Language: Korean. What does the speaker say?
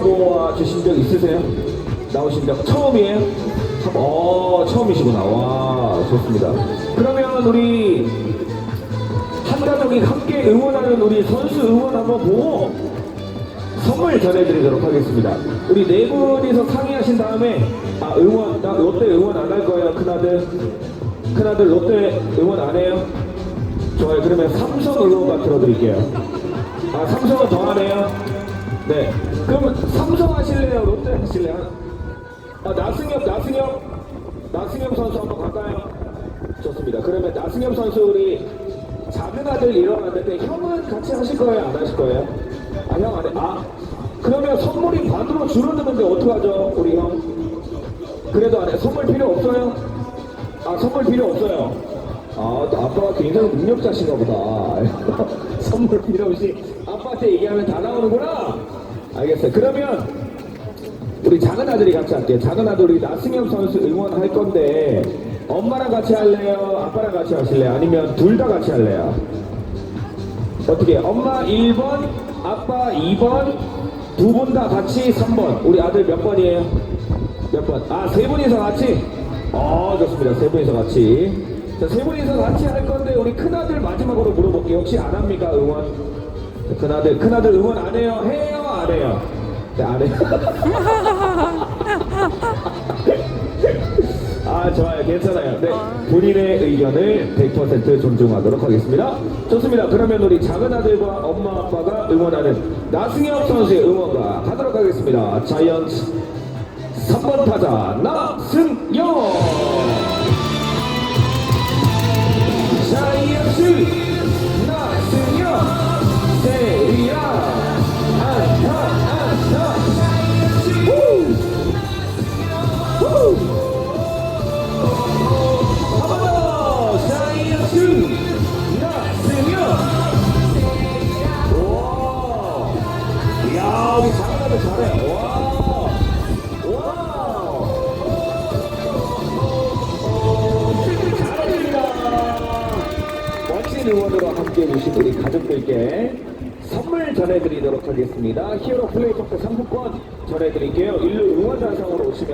모아 주신 적 있으세요? 나오신 적 처음이에요? 참- 어 처음이시구나. 와 좋습니다. 그러면 우리 한 가족이 함께 응원하는 우리 선수 응원 한번 보고 선물 전해드리도록 하겠습니다. 우리 네 분이서 상의하신 다음에 아 응원 나 롯데 응원 안 할 거예요 큰아들. 큰아들 롯데 응원 안 해요? 좋아요. 그러면 삼성 응원가 들어드릴게요. 아 삼성은 더 하네요 네. 그러면 삼성 하실래요? 롯데 하실래요? 아, 나승엽, 나승엽. 나승엽 선수 한번 갈까요? 좋습니다. 그러면 나승엽 선수 우리 작은 아들 일어났는데 형은 같이 하실 거예요? 안 하실 거예요? 아, 형 안 해. 아, 그러면 선물이 반으로 줄어드는데 어떡하죠? 우리 형? 그래도 안 해. 선물 필요 없어요? 아, 선물 필요 없어요. 아, 또 아빠가 굉장히 능력자신가 보다. 선물 필요 없이 아빠한테 얘기하면 다 나오는구나. 알겠어요. 그러면 우리 작은 아들이 같이 할게요. 작은 아들 우리 나승엽 선수 응원할 건데 엄마랑 같이 할래요? 아빠랑 같이 하실래요? 아니면 둘 다 같이 할래요? 어떻게? 엄마 1번, 아빠 2번, 두 분 다 같이 3번. 우리 아들 몇 번이에요? 몇 번? 아, 세 분이서 같이? 어, 좋습니다. 세 분이서 같이. 자, 세 분이서 같이 할 건데, 우리 큰아들 마지막으로 물어볼게요. 혹시 안 합니까, 응원? 자, 큰아들, 큰아들 응원 안 해요? 해요? 안 해요? 네, 안 해요. 아, 좋아요. 괜찮아요. 네. 본인의 의견을 100% 존중하도록 하겠습니다. 좋습니다. 그러면 우리 작은 아들과 엄마 아빠가 응원하는 나승엽 선수의 응원가 가도록 하겠습니다. 자이언츠 3번 타자 나승엽! 이야 우리 장난도 잘해 와 응원으로 함께 해주신 우리 가족들께 선물 전해드리도록 하겠습니다. 히어로 플레이 토크 상품권 전해드릴게요. 일루 응원 단상으로 오시면